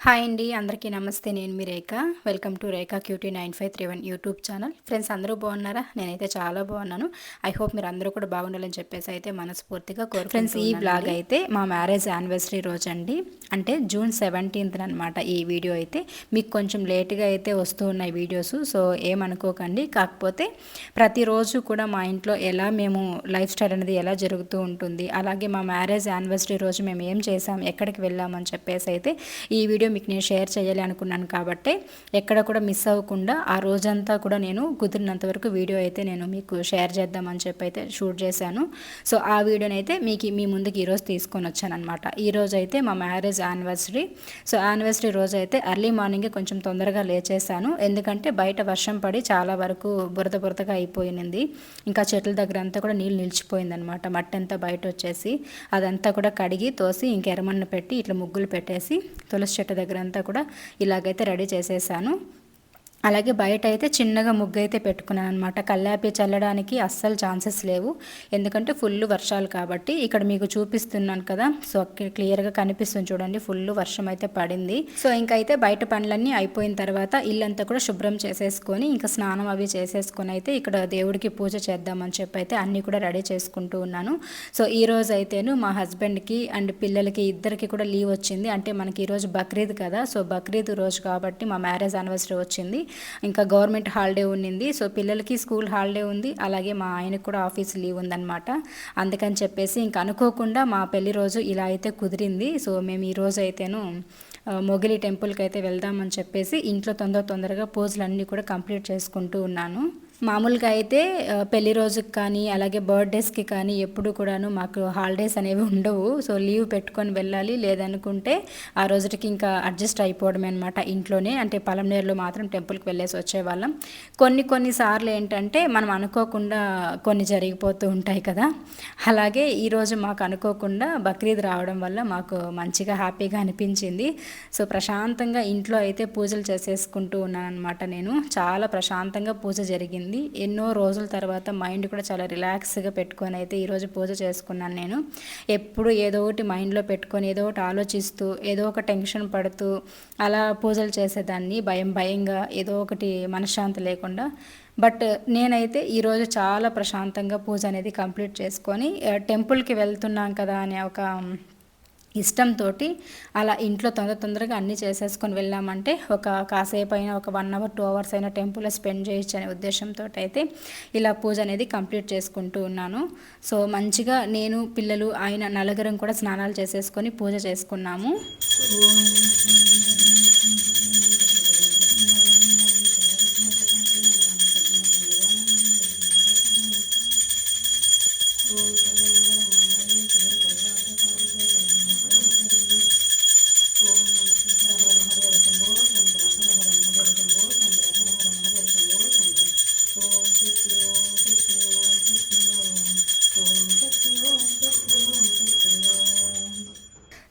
Hi అండి అందరికీ నమస్తే. నేను మీ Rekha. Welcome to Rekha cutie nine five three one YouTube channel. Friends అందరూ బాగున్నారా? నేనైతే చాలా బాగున్నాను. ఐ హోప్ మీరు అందరూ కూడా బాగుండాలని చెప్పేసి అయితే మనస్ఫూర్తిగా కోరు ఫ్రెండ్స్ ఈ బ్లాగ్ అయితే మా మ్యారేజ్ యానివర్సరీ రోజు అండి అంటే జూన్ సెవెంటీన్త్ అనమాట ఈ వీడియో అయితే. మీకు కొంచెం లేట్గా అయితే వస్తూ ఉన్నాయి వీడియోస్ సో ఏమనుకోకండి. కాకపోతే ప్రతిరోజు కూడా మా ఇంట్లో ఎలా మేము లైఫ్ స్టైల్ అనేది ఎలా జరుగుతూ ఉంటుంది అలాగే మా మ్యారేజ్ యానివర్సరీ రోజు మేము ఏం చేసాం ఎక్కడికి వెళ్ళామని చెప్పేసి అయితే ఈ వీడియో మీకు నేను షేర్ చేయాలి అనుకున్నాను కాబట్టి ఎక్కడ కూడా మిస్ అవ్వకుండా ఆ రోజంతా కూడా నేను కుదిరినంత వరకు వీడియో అయితే నేను మీకు షేర్ చేద్దామని చెప్పి అయితే షూట్ చేశాను. సో ఆ వీడియోని అయితే మీకు మీ ముందుకు ఈరోజు తీసుకొని వచ్చాను అనమాట ఈరోజు అయితే మా మ్యారేజ్ యానివర్సరీ. సో యానివర్సరీ రోజు అయితే ఎర్లీ మార్నింగే కొంచెం తొందరగా లేచేసాను ఎందుకంటే బయట వర్షం పడి చాలా వరకు బురద బురదగా అయిపోయింది. ఇంకా చెట్ల దగ్గర అంతా కూడా నీళ్ళు నిలిచిపోయిందనమాట మట్టి అంతా బయట వచ్చేసి అదంతా కూడా కడిగి తోసి ఇంక పెట్టి ఇట్లా ముగ్గులు పెట్టేసి తులసి చెట్టు దగ్గర అంతా కూడా ఇలాగైతే రెడీ చేసేసాను. అలాగే బయట అయితే చిన్నగా ముగ్గు అయితే పెట్టుకున్నాను అనమాట కల్లాపి చల్లడానికి అస్సలు ఛాన్సెస్ లేవు. ఎందుకంటే ఫుల్ వర్షాలు కాబట్టి ఇక్కడ మీకు చూపిస్తున్నాను కదా. సో క్లియర్గా కనిపిస్తుంది చూడండి. ఫుల్ వర్షం అయితే పడింది. సో ఇంకైతే బయట పనులన్నీ అయిపోయిన తర్వాత ఇల్లంతా కూడా శుభ్రం చేసేసుకొని ఇంకా స్నానం అవి చేసేసుకొని అయితే ఇక్కడ దేవుడికి పూజ చేద్దామని చెప్పి అయితే అన్నీ కూడా రెడీ చేసుకుంటూ ఉన్నాను. సో ఈ రోజు అయితేను మా హస్బెండ్కి అండ్ పిల్లలకి ఇద్దరికి కూడా లీవ్ వచ్చింది. అంటే మనకి ఈరోజు బక్రీద్ కదా. సో బక్రీద్ రోజు కాబట్టి మా మ్యారేజ్ యానివర్సరీ వచ్చింది. ఇంకా గవర్నమెంట్ హాలిడే ఉన్నింది. సో పిల్లలకి స్కూల్ హాలిడే ఉంది. అలాగే మా ఆయనకు కూడా ఆఫీస్ లీవ్ ఉందన్నమాట. అందుకని చెప్పేసి ఇంకా అనుకోకుండా మా పెళ్ళి రోజు ఇలా అయితే కుదిరింది. సో మేము ఈ రోజు అయితేను మొగిలి టెంపుల్కి అయితే వెళ్దామని చెప్పేసి ఇంట్లో తొందర తొందరగా పూజలన్నీ కూడా కంప్లీట్ చేసుకుంటూ ఉన్నాను. మామూలుగా అయితే పెళ్ళి రోజుకి కానీ అలాగే బర్త్డేస్కి కానీ ఎప్పుడు కూడాను మాకు హాలిడేస్ అనేవి ఉండవు. సో లీవ్ పెట్టుకొని వెళ్ళాలి. లేదనుకుంటే ఆ రోజుకి ఇంకా అడ్జస్ట్ అయిపోవడమే అనమాట ఇంట్లోనే. అంటే పలంనేరులో మాత్రం టెంపుల్కి వెళ్ళేసి వచ్చేవాళ్ళం. కొన్ని కొన్ని సార్లు ఏంటంటే మనం అనుకోకుండా కొన్ని జరిగిపోతూ ఉంటాయి కదా. అలాగే ఈరోజు మాకు అనుకోకుండా బక్రీద్ రావడం వల్ల మాకు మంచిగా హ్యాపీగా అనిపించింది. సో ప్రశాంతంగా ఇంట్లో అయితే పూజలు చేసేసుకుంటూ ఉన్నాను అనమాట నేను. చాలా ప్రశాంతంగా పూజ జరిగింది. జరిగింది ఎన్నో రోజుల తర్వాత మైండ్ కూడా చాలా రిలాక్స్గా పెట్టుకొని అయితే ఈరోజు పూజ చేసుకున్నాను నేను. ఎప్పుడు ఏదో ఒకటి మైండ్లో పెట్టుకొని ఏదో ఒకటి ఆలోచిస్తూ ఏదో ఒక టెన్షన్ పడుతూ అలా పూజలు చేసేదాన్ని. భయం భయంగా ఏదో ఒకటి మనశ్శాంతి లేకుండా. బట్ నేనైతే ఈరోజు చాలా ప్రశాంతంగా పూజ అనేది కంప్లీట్ చేసుకొని టెంపుల్కి వెళ్తున్నాం కదా అనే ఒక ఇష్టంతో అలా ఇంట్లో తొందర తొందరగా అన్నీ చేసేసుకొని వెళ్ళామంటే ఒక కాసేపు అయినా ఒక వన్ అవర్ టూ అవర్స్ అయినా టెంపుల్లో స్పెండ్ చేయొచ్చు అనే ఉద్దేశంతో అయితే ఇలా పూజ అనేది కంప్లీట్ చేసుకుంటూ ఉన్నాను. సో మంచిగా నేను పిల్లలు ఆయన నలుగురం కూడా స్నానాలు చేసేసుకొని పూజ చేసుకున్నాము.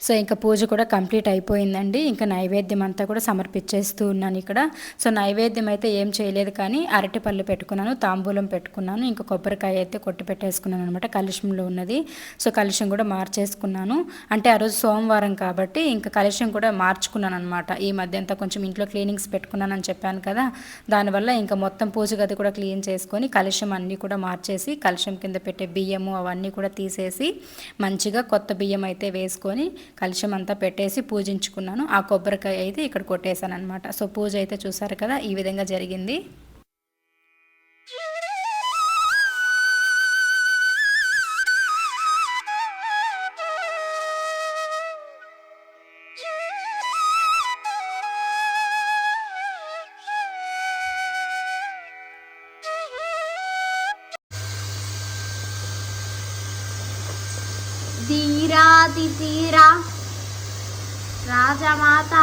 సో ఇంకా పూజ కూడా కంప్లీట్ అయిపోయిందండి. ఇంకా నైవేద్యం అంతా కూడా సమర్పించేస్తూ ఉన్నాను ఇక్కడ. సో నైవేద్యం అయితే ఏం చేయలేదు కానీ అరటిపళ్ళు పెట్టుకున్నాను తాంబూలం పెట్టుకున్నాను ఇంకా కొబ్బరికాయ అయితే కొట్టి పెట్టేసుకున్నాను అనమాట కలుషంలో ఉన్నది. సో కలుషం కూడా మార్చేసుకున్నాను. అంటే ఆ రోజు సోమవారం కాబట్టి ఇంకా కలుషం కూడా మార్చుకున్నాను అనమాట ఈ మధ్య అంతా కొంచెం ఇంట్లో క్లీనింగ్స్ పెట్టుకున్నానని చెప్పాను కదా. దానివల్ల ఇంకా మొత్తం పూజ గది కూడా క్లీన్ చేసుకొని కలుషం అన్నీ కూడా మార్చేసి కలుషం కింద పెట్టే బియ్యము అవన్నీ కూడా తీసేసి మంచిగా కొత్త బియ్యం అయితే వేసుకొని కలుషం అంతా పెట్టేసి పూజించుకున్నాను. ఆ కొబ్బరికాయ అయితే ఇక్కడ కొట్టేశాను అనమాట సో పూజ అయితే చూసారు కదా ఈ విధంగా జరిగింది. ధీరాతిథీరా రాజమాత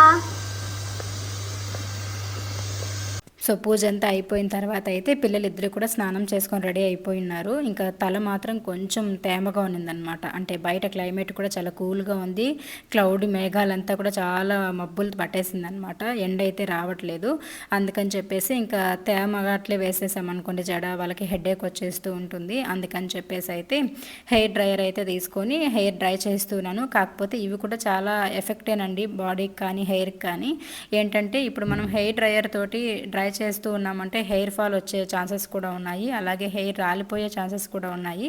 సో పూజ అంతా అయిపోయిన తర్వాత అయితే పిల్లలు ఇద్దరు కూడా స్నానం చేసుకొని రెడీ అయిపోయి ఉన్నారు ఇంకా తల మాత్రం కొంచెం తేమగా ఉన్నిందనమాట. అంటే బయట క్లైమేట్ కూడా చాలా కూల్గా ఉంది. క్లౌడ్ మేఘాలంతా కూడా చాలా మబ్బులు పట్టేసింది అనమాట ఎండ అయితే రావట్లేదు. అందుకని చెప్పేసి ఇంకా తేమగా అట్లే వేసేసామనుకోండి జడ వాళ్ళకి హెడేక్ వచ్చేస్తూ ఉంటుంది. అందుకని చెప్పేసి అయితే హెయిర్ డ్రైయర్ అయితే తీసుకొని హెయిర్ డ్రై చేస్తున్నాను. కాకపోతే ఇవి కూడా చాలా ఎఫెక్టేనండి బాడీకి కానీ హెయిర్కి కానీ. ఏంటంటే ఇప్పుడు మనం హెయిర్ డ్రయర్ తోటి డ్రై చేస్తూ ఉన్నామంటే హెయిర్ ఫాల్ వచ్చే ఛాన్సెస్ కూడా ఉన్నాయి. అలాగే హెయిర్ రాలిపోయే ఛాన్సెస్ కూడా ఉన్నాయి.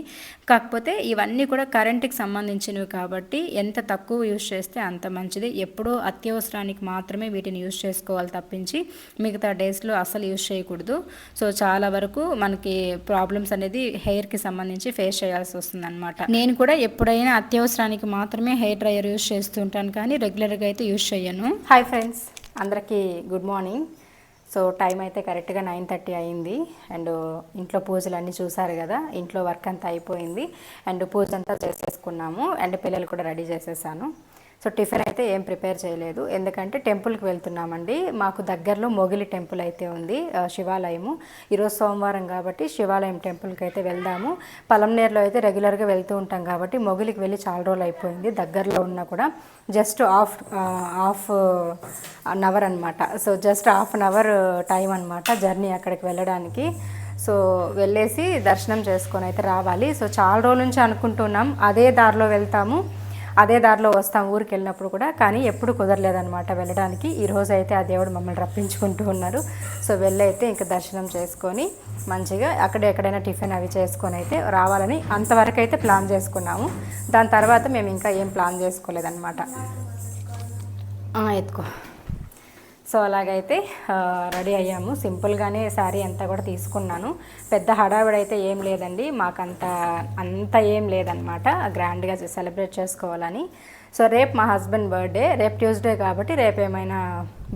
కాకపోతే ఇవన్నీ కూడా కరెంట్కి సంబంధించినవి కాబట్టి ఎంత తక్కువ యూజ్ చేస్తే అంత మంచిది. ఎప్పుడూ అత్యవసరానికి మాత్రమే వీటిని యూజ్ చేసుకోవాలి తప్పించి మిగతా డేస్లో అసలు యూజ్ చేయకూడదు. సో చాలా వరకు మనకి ప్రాబ్లమ్స్ అనేది హెయిర్కి సంబంధించి ఫేస్ చేయాల్సి వస్తుంది అనమాట నేను కూడా ఎప్పుడైనా అత్యవసరానికి మాత్రమే హెయిర్ డ్రయర్ యూజ్ చేస్తుంటాను కానీ రెగ్యులర్గా అయితే యూజ్ చేయను హాయ్ ఫ్రెండ్స్. అందరికీ గుడ్ మార్నింగ్. సో టైం అయితే కరెక్ట్గా నైన్ థర్టీ అయింది. అండ్ ఇంట్లో పూజలు అన్నీ చూసారు కదా ఇంట్లో వర్క్ అంతా అయిపోయింది. అండ్ పూజ అంతా చేసేసుకున్నాము. అండ్ పిల్లలు కూడా రెడీ చేసేసాను. సో టిఫిన్ అయితే ఏం ప్రిపేర్ చేయలేదు. ఎందుకంటే టెంపుల్కి వెళ్తున్నామండి. మాకు దగ్గరలో మొగిలి టెంపుల్ అయితే ఉంది శివాలయము. ఈరోజు సోమవారం కాబట్టి శివాలయం టెంపుల్కి అయితే వెళ్దాము. పలంనేరులో అయితే రెగ్యులర్గా వెళ్తూ ఉంటాం కాబట్టి మొగిలికి వెళ్ళి చాలా రోజులు అయిపోయింది. దగ్గరలో ఉన్నా కూడా just half half an hour అనమాట so just half an hour time అనమాట జర్నీ అక్కడికి వెళ్ళడానికి. సో వెళ్ళేసి దర్శనం చేసుకొని అయితే రావాలి. సో చాలా రోజుల నుంచి అనుకుంటున్నాం అదే దారిలో వెళ్తాము. అదే దారిలో వస్తాం ఊరికి వెళ్ళినప్పుడు కూడా. కానీ ఎప్పుడు కుదరలేదనమాట వెళ్ళడానికి. ఈరోజు అయితే ఆ దేవుడు మమ్మల్ని రప్పించుకుంటూ ఉన్నారు. సో వెళ్ళైతే ఇంకా దర్శనం చేసుకొని మంచిగా అక్కడ ఎక్కడైనా టిఫిన్ అవి చేసుకొని అయితే రావాలని అంతవరకు అయితే ప్లాన్ చేసుకున్నాము. దాని తర్వాత మేము ఇంకా ఏం ప్లాన్ చేసుకోలేదన్నమాట. ఎత్తుకో. సో అలాగైతే రెడీ అయ్యాము. సింపుల్గానే శారీ అంతా కూడా తీసుకున్నాను. పెద్ద హడావిడి అయితే ఏం లేదండి. మాకంత అంత ఏం లేదనమాట గ్రాండ్గా సెలబ్రేట్ చేసుకోవాలని. సో రేపు మా హస్బెండ్ బర్త్డే. రేపు ట్యూస్డే కాబట్టి రేపు ఏమైనా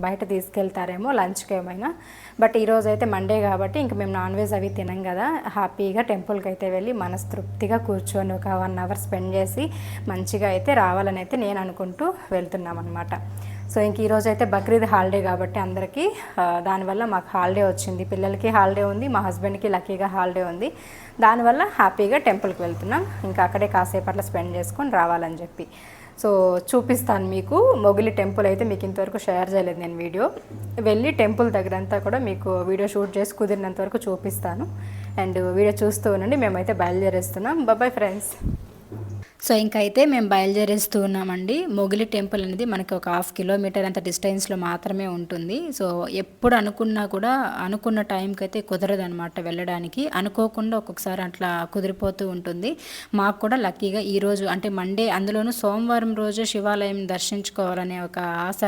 బయట తీసుకెళ్తారేమో లంచ్కి ఏమైనా. బట్ ఈరోజు అయితే మండే కాబట్టి ఇంక మేము నాన్ వెజ్ అవి తినం కదా. హ్యాపీగా టెంపుల్కి అయితే వెళ్ళి మనస్తృప్తిగా కూర్చొని ఒక వన్ అవర్ స్పెండ్ చేసి మంచిగా అయితే రావాలని అయితే నేను అనుకుంటూ వెళ్తున్నాం అనమాట సో ఇంక ఈరోజు అయితే బక్రీద్ హాలిడే కాబట్టి అందరికీ దానివల్ల మాకు హాలిడే వచ్చింది. పిల్లలకి హాలిడే ఉంది మా హస్బెండ్కి లక్కీగా హాలిడే ఉంది. దానివల్ల హ్యాపీగా టెంపుల్కి వెళ్తున్నాం. ఇంకా అక్కడే కాసేపట్లో స్పెండ్ చేసుకొని రావాలని చెప్పి. సో చూపిస్తాను మీకు మొగిలి టెంపుల్ అయితే మీకు ఇంతవరకు షేర్ చేయలేదు నేను వీడియో వెళ్ళి టెంపుల్ దగ్గర అంతా కూడా మీకు వీడియో షూట్ చేసి కుదిరినంత వరకు చూపిస్తాను. అండ్ వీడియో చూస్తూ ఉండండి మేమైతే బయలుదేరేస్తున్నాం. బాబాయ్ ఫ్రెండ్స్ సో ఇంకైతే మేము బయలుదేరేస్తూ ఉన్నామండి. మొగిలి టెంపుల్ అనేది మనకి ఒక హాఫ్ కిలోమీటర్ అంత డిస్టెన్స్లో మాత్రమే ఉంటుంది. సో ఎప్పుడు అనుకున్నా కూడా అనుకున్న టైంకి అయితే కుదరదు అనమాట వెళ్ళడానికి. అనుకోకుండా ఒక్కొక్కసారి అట్లా కుదిరిపోతూ ఉంటుంది. మాకు కూడా లక్కీగా ఈరోజు అంటే మండే అందులోనూ సోమవారం రోజు శివాలయం దర్శించుకోవాలనే ఒక ఆశ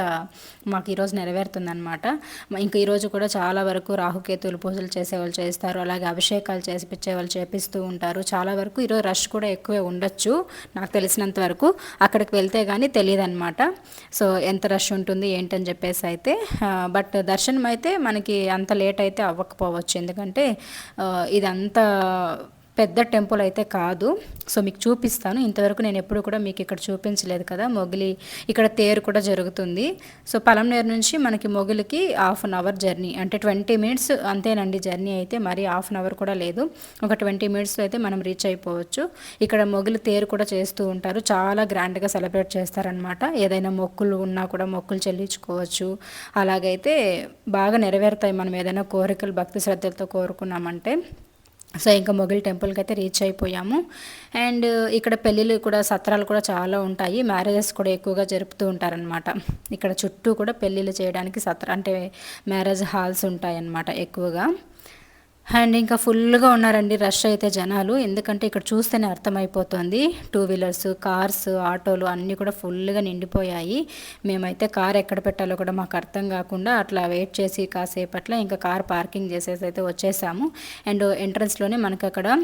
మాకు ఈరోజు నెరవేరుతుందనమాట ఇంకా ఈరోజు కూడా చాలా వరకు రాహుకేతువులు పూజలు చేసేవాళ్ళు చేస్తారు. అలాగే అభిషేకాలు చేసిపించే వాళ్ళు చేపిస్తూ ఉంటారు. చాలా వరకు ఈరోజు రష్ కూడా ఎక్కువే ఉండొచ్చు. నాకు తెలిసినంత వరకు అక్కడికి వెళ్తే కానీ తెలియదు అనమాట సో ఎంత రష్ ఉంటుంది ఏంటని చెప్పేసి అయితే బట్ దర్శనం అయితే మనకి అంత లేట్ అయితే అవ్వకపోవచ్చు. ఎందుకంటే ఇదంతా పెద్ద టెంపుల్ అయితే కాదు. సో మీకు చూపిస్తాను. ఇంతవరకు నేను ఎప్పుడు కూడా మీకు ఇక్కడ చూపించలేదు కదా. మొగిలి ఇక్కడ తేరు కూడా జరుగుతుంది. సో పలంనేరు నుంచి మనకి మొగిలికి హాఫ్ అన్ అవర్ జర్నీ. అంటే ట్వంటీ మినిట్స్ అంతేనండి జర్నీ అయితే. మరీ హాఫ్ అన్ అవర్ కూడా లేదు. ఒక ట్వంటీ మినిట్స్లో అయితే మనం రీచ్ అయిపోవచ్చు. ఇక్కడ మొగిలి తేరు కూడా చేస్తూ ఉంటారు. చాలా గ్రాండ్గా సెలబ్రేట్ చేస్తారనమాట ఏదైనా మొక్కులు ఉన్నా కూడా మొక్కులు చెల్లించుకోవచ్చు. అలాగైతే బాగా నెరవేరుతాయి. మనం ఏదైనా కోరికలు భక్తి శ్రద్ధలతో కోరుకున్నామంటే. సో ఇంకా మొగిల్ టెంపుల్కి అయితే రీచ్ అయిపోయాము. అండ్ ఇక్కడ పెళ్ళిళ్ళు కూడా సత్రాలు కూడా చాలా ఉంటాయి. మ్యారేజెస్ కూడా ఎక్కువగా జరుపుతూ ఉంటారనమాట ఇక్కడ చుట్టూ కూడా పెళ్ళిళ్ళు చేయడానికి సత్ర అంటే మ్యారేజ్ హాల్స్ ఉంటాయన్నమాట ఎక్కువగా. అండ్ ఇంకా ఫుల్గా ఉన్నారండి రష్ అయితే జనాలు. ఎందుకంటే ఇక్కడ చూస్తేనే అర్థమైపోతుంది. టూ వీలర్స్ కార్స్ ఆటోలు అన్నీ కూడా ఫుల్గా నిండిపోయాయి. మేమైతే కార్ ఎక్కడ పెట్టాలో కూడా మాకు అర్థం కాకుండా అట్లా వెయిట్ చేసి కాసేపట్ల ఇంకా కార్ పార్కింగ్ చేసేసి అయితే వచ్చేసాము. అండ్ ఎంట్రన్స్లోనే మనకు అక్కడ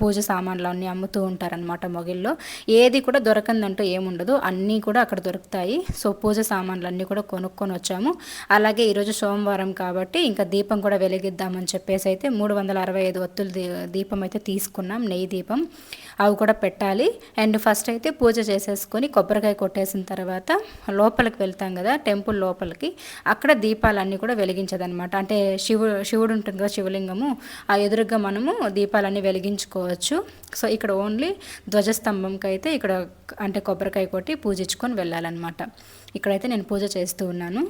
పూజ సామాన్లు అన్నీ అమ్ముతూ ఉంటారనమాట మొగిల్లో. ఏది కూడా దొరకందంటూ ఏముండదు. అన్నీ కూడా అక్కడ దొరుకుతాయి. సో పూజ సామాన్లు అన్నీ కూడా కొనుక్కొని వచ్చాము. అలాగే ఈరోజు సోమవారం కాబట్టి ఇంకా దీపం కూడా వెలిగిద్దామని చెప్పేసి అయితే మూడు వందల అరవై ఐదు ఒత్తుల దీపం అయితే తీసుకున్నాం నెయ్యి దీపం. అవి కూడా పెట్టాలి. అండ్ ఫస్ట్ అయితే పూజ చేసేసుకొని కొబ్బరికాయ కొట్టేసిన తర్వాత లోపలికి వెళ్తాం కదా టెంపుల్ లోపలికి. అక్కడ దీపాలన్నీ కూడా వెలిగించదనమాట అంటే శివు శివుడు ఉంటుంది కదా శివలింగము ఆ ఎదురుగా మనము దీపాలన్నీ వెలిగించుకోవచ్చు. సో ఇక్కడ ఓన్లీ ధ్వజస్తంభంకి అయితే ఇక్కడ అంటే కొబ్బరికాయ కొట్టి పూజించుకొని వెళ్ళాలన్నమాట. ఇక్కడైతే నేను పూజ చేస్తూ ఉన్నాను.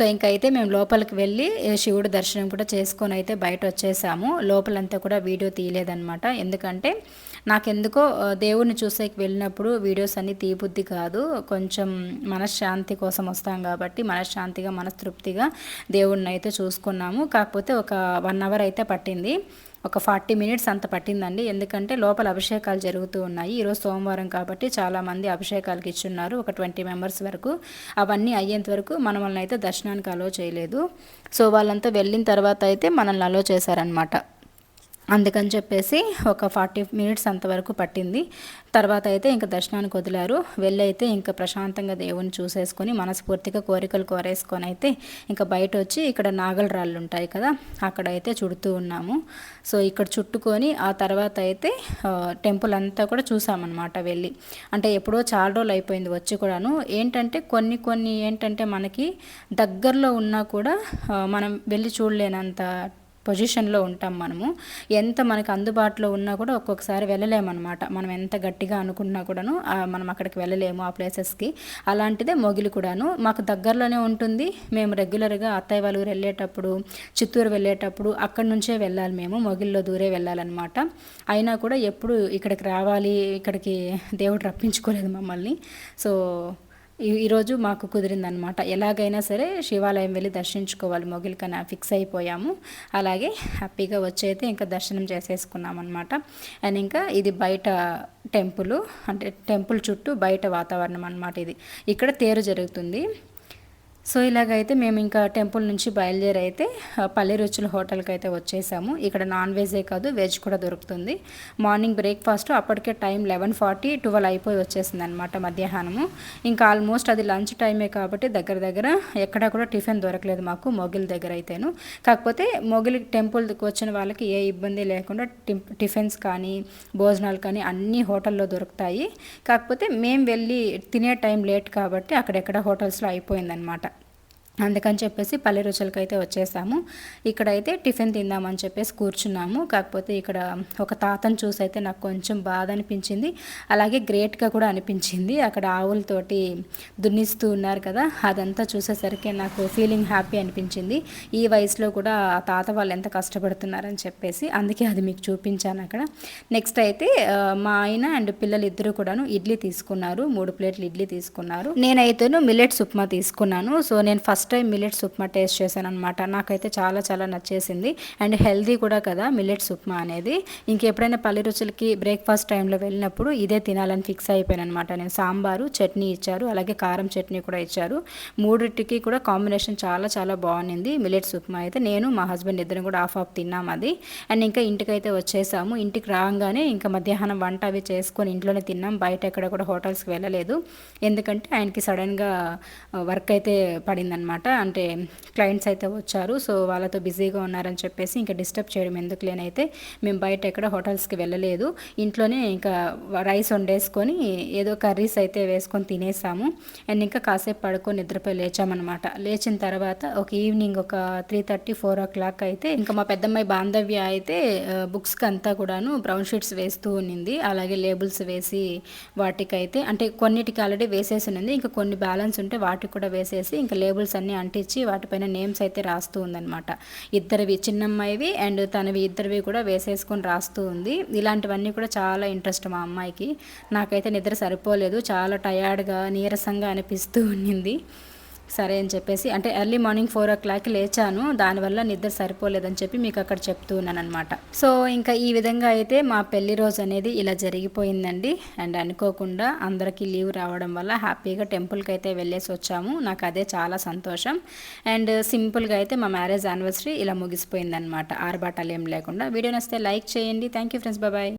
సో ఇంకైతే మేము లోపలికి వెళ్ళి శివుడు దర్శనం కూడా చేసుకొని అయితే బయట వచ్చేసాము లోపలంతా కూడా వీడియో తీయలేదనమాట ఎందుకంటే నాకెందుకో దేవుడిని చూసేకి వెళ్ళినప్పుడు వీడియోస్ అన్నీ తీబుద్ధి కాదు. కొంచెం మనశ్శాంతి కోసం వస్తాం కాబట్టి మనశ్శాంతిగా మనస్తృప్తిగా దేవుడిని అయితే చూసుకున్నాము. కాకపోతే ఒక వన్ అవర్ అయితే పట్టింది. ఒక ఫార్టీ మినిట్స్ అంత పట్టిందండి. ఎందుకంటే లోపల అభిషేకాలు జరుగుతూ ఉన్నాయి. ఈరోజు సోమవారం కాబట్టి చాలామంది అభిషేకాలకి ఇచ్చున్నారు. ఒక ట్వంటీ మెంబర్స్ వరకు. అవన్నీ అయ్యేంత వరకు మనల్ని అయితే దర్శనానికి అలో చేయలేదు. సో వాళ్ళంతా వెళ్ళిన తర్వాత అయితే మనల్ని అలో చేశారనమాట అందుకని చెప్పేసి ఒక ఫార్టీ మినిట్స్ అంతవరకు పట్టింది. తర్వాత అయితే ఇంకా దర్శనానికి వదిలారు. వెళ్ళైతే ఇంకా ప్రశాంతంగా దేవుని చూసేసుకొని మనస్ఫూర్తిగా కోరికలు కోరేసుకొని అయితే ఇంకా బయట వచ్చి ఇక్కడ నాగల రాళ్ళు ఉంటాయి కదా అక్కడ అయితే చుడుతూ ఉన్నాము. సో ఇక్కడ చుట్టుకొని ఆ తర్వాత అయితే టెంపుల్ అంతా కూడా చూసామన్నమాట వెళ్ళి. అంటే ఎప్పుడో చాలా రోజులు అయిపోయింది వచ్చి కూడాను. ఏంటంటే కొన్ని కొన్ని ఏంటంటే మనకి దగ్గరలో ఉన్నా కూడా మనం వెళ్ళి చూడలేనంత పొజిషన్లో ఉంటాం మనము. ఎంత మనకు అందుబాటులో ఉన్నా కూడా ఒక్కొక్కసారి వెళ్ళలేమన్నమాట. మనం ఎంత గట్టిగా అనుకున్నా కూడాను మనం అక్కడికి వెళ్ళలేము ఆ ప్లేసెస్కి. అలాంటిదే మొగిలి కూడాను. మాకు దగ్గరలోనే ఉంటుంది. మేము రెగ్యులర్గా అత్తయ్య వాళ్ళు వెళ్ళేటప్పుడు చిత్తూరు వెళ్ళేటప్పుడు అక్కడి నుంచే వెళ్ళాలి మేము. మొగిల్లో దూరే వెళ్ళాలన్నమాట. అయినా కూడా ఎప్పుడు ఇక్కడికి రావాలి ఇక్కడికి దేవుడు రప్పించుకోలేదు మమ్మల్ని. సో ఈరోజు మాకు కుదిరిందనమాట ఎలాగైనా సరే శివాలయం వెళ్ళి దర్శించుకోవాలి. మొగిలికన ఫిక్స్ అయిపోయాము. అలాగే హ్యాపీగా వచ్చైతే ఇంకా దర్శనం చేసేసుకున్నాం అనమాట అండ్ ఇంకా ఇది బయట టెంపుల్ అంటే టెంపుల్ చుట్టూ బయట వాతావరణం అనమాట ఇది. ఇక్కడ తేరు జరుగుతుంది. సో ఇలాగైతే మేము ఇంకా టెంపుల్ నుంచి బయలుదేరి అయితే పల్లె రుచుల హోటల్కి అయితే వచ్చేసాము. ఇక్కడ నాన్ వెజే కాదు వెజ్ కూడా దొరుకుతుంది. మార్నింగ్ బ్రేక్ఫాస్ట్ అప్పటికే టైం లెవెన్ ఫార్టీ ట్వెల్వ్ అయిపోయి వచ్చేసింది అనమాట మధ్యాహ్నము. ఇంకా ఆల్మోస్ట్ అది లంచ్ టైమే కాబట్టి దగ్గర దగ్గర ఎక్కడా కూడా టిఫిన్ దొరకలేదు మాకు మొగిలి దగ్గర అయితేను. కాకపోతే మొగిలి టెంపుల్కి వచ్చిన వాళ్ళకి ఏ ఇబ్బంది లేకుండా టిఫిన్స్ కానీ భోజనాలు కానీ అన్ని హోటల్లో దొరుకుతాయి. కాకపోతే మేము వెళ్ళి తినే టైం లేట్ కాబట్టి అక్కడెక్కడ హోటల్స్లో అయిపోయిందనమాట అందుకని చెప్పేసి పల్లె రుచులకు అయితే వచ్చేసాము. ఇక్కడైతే టిఫిన్ తిందామని చెప్పేసి కూర్చున్నాము. కాకపోతే ఇక్కడ ఒక తాతను చూసి అయితే నాకు కొంచెం బాధ అనిపించింది. అలాగే గ్రేట్గా కూడా అనిపించింది. అక్కడ ఆవులతోటి దున్నిస్తూ ఉన్నారు కదా అదంతా చూసేసరికి నాకు ఫీలింగ్ హ్యాపీ అనిపించింది. ఈ వయసులో కూడా ఆ తాత వాళ్ళు ఎంత కష్టపడుతున్నారని చెప్పేసి అందుకే అది మీకు చూపించాను అక్కడ. నెక్స్ట్ అయితే మా ఆయన అండ్ పిల్లలు ఇద్దరు కూడాను ఇడ్లీ తీసుకున్నారు. మూడు ప్లేట్లు ఇడ్లీ తీసుకున్నారు. నేనైతేను మిల్లెట్స్ ఉప్మా తీసుకున్నాను. సో నేను first first time millets upma taste చేశాను అనమాట నాకైతే చాలా చాలా నచ్చేసింది. అండ్ హెల్దీ కూడా కదా మిల్లెట్స్ ఉప్మా అనేది. ఇంకెప్పుడైనా పల్లె రుచులకి బ్రేక్ఫాస్ట్ టైంలో వెళ్ళినప్పుడు ఇదే తినాలని ఫిక్స్ అయిపోయాను అనమాట నేను సాంబారు చట్నీ ఇచ్చారు అలాగే కారం చట్నీ కూడా ఇచ్చారు. మూడింటికి కూడా కాంబినేషన్ చాలా చాలా బాగుంది మిల్లెట్స్ ఉప్మా అయితే. నేను మా హస్బెండ్ ఇద్దరం కూడా ఆఫ్ ఆఫ్ తిన్నాం అది. అండ్ ఇంకా ఇంటికైతే వచ్చేసాము. ఇంటికి రాగానే ఇంకా మధ్యాహ్నం వంట అవి చేసుకొని ఇంట్లోనే తిన్నాం. బయట ఎక్కడ కూడా హోటల్స్కి వెళ్ళలేదు. ఎందుకంటే ఆయనకి సడన్గా వర్క్ అయితే పడిందనమాట అనమాట. అంటే క్లయింట్స్ అయితే వచ్చారు. సో వాళ్ళతో బిజీగా ఉన్నారని చెప్పేసి ఇంకా డిస్టర్బ్ చేయడం ఎందుకు లేనైతే మేము బయట ఎక్కడ హోటల్స్కి వెళ్ళలేదు. ఇంట్లోనే ఇంకా రైస్ వండేసుకొని ఏదో కర్రీస్ అయితే వేసుకొని తినేసాము. అండ్ ఇంకా కాసేపు పడుకొని నిద్రపోయి లేచామన్నమాట. లేచిన తర్వాత ఒక ఈవినింగ్ ఒక three thirty four o'clock అయితే ఇంకా మా పెద్దమ్మాయి బాంధవ్య అయితే బుక్స్కి అంతా కూడాను బ్రౌన్ షీట్స్ వేస్తూ ఉన్నింది అలాగే లేబుల్స్ వేసి వాటికైతే అంటే కొన్నిటికి ఆల్రెడీ వేసేసి ఉన్నింది ఇంకా కొన్ని బ్యాలెన్స్ ఉంటే వాటికి కూడా వేసేసి ఇంకా లేబుల్స్ అన్నీ అంటించి వాటిపైన నేమ్స్ అయితే రాస్తూ ఉందన్నమాట. ఇద్దరివి చిన్నమ్మాయివి అండ్ తనవి ఇద్దరివి కూడా వేసేసుకొని రాస్తూ ఉంది. ఇలాంటివన్నీ కూడా చాలా ఇంట్రెస్ట్ మా అమ్మాయికి. నాకైతే నిద్ర సరిపోలేదు. చాలా టయర్డ్గా నీరసంగా అనిపిస్తూ ఉన్నింది సరే అని చెప్పేసి అంటే early morning four o'clock లేచాను. దానివల్ల నిద్ర సరిపోలేదని చెప్పి మీకు అక్కడ చెప్తూ ఉన్నాను అనమాట సో ఇంకా ఈ విధంగా అయితే మా పెళ్ళి రోజు అనేది ఇలా జరిగిపోయిందండి. అండ్ అనుకోకుండా అందరికీ లీవ్ రావడం వల్ల హ్యాపీగా టెంపుల్కి అయితే వెళ్ళేసి వచ్చాము. నాకు అదే చాలా సంతోషం. అండ్ సింపుల్గా అయితే మా మ్యారేజ్ యానివర్సరీ ఇలా ముగిసిపోయిందనమాట ఆర్బాటాలు ఏం లేకుండా. వీడియో నస్తే లైక్ చేయండి. థ్యాంక్ యూ ఫ్రెండ్స్ బాబాయ్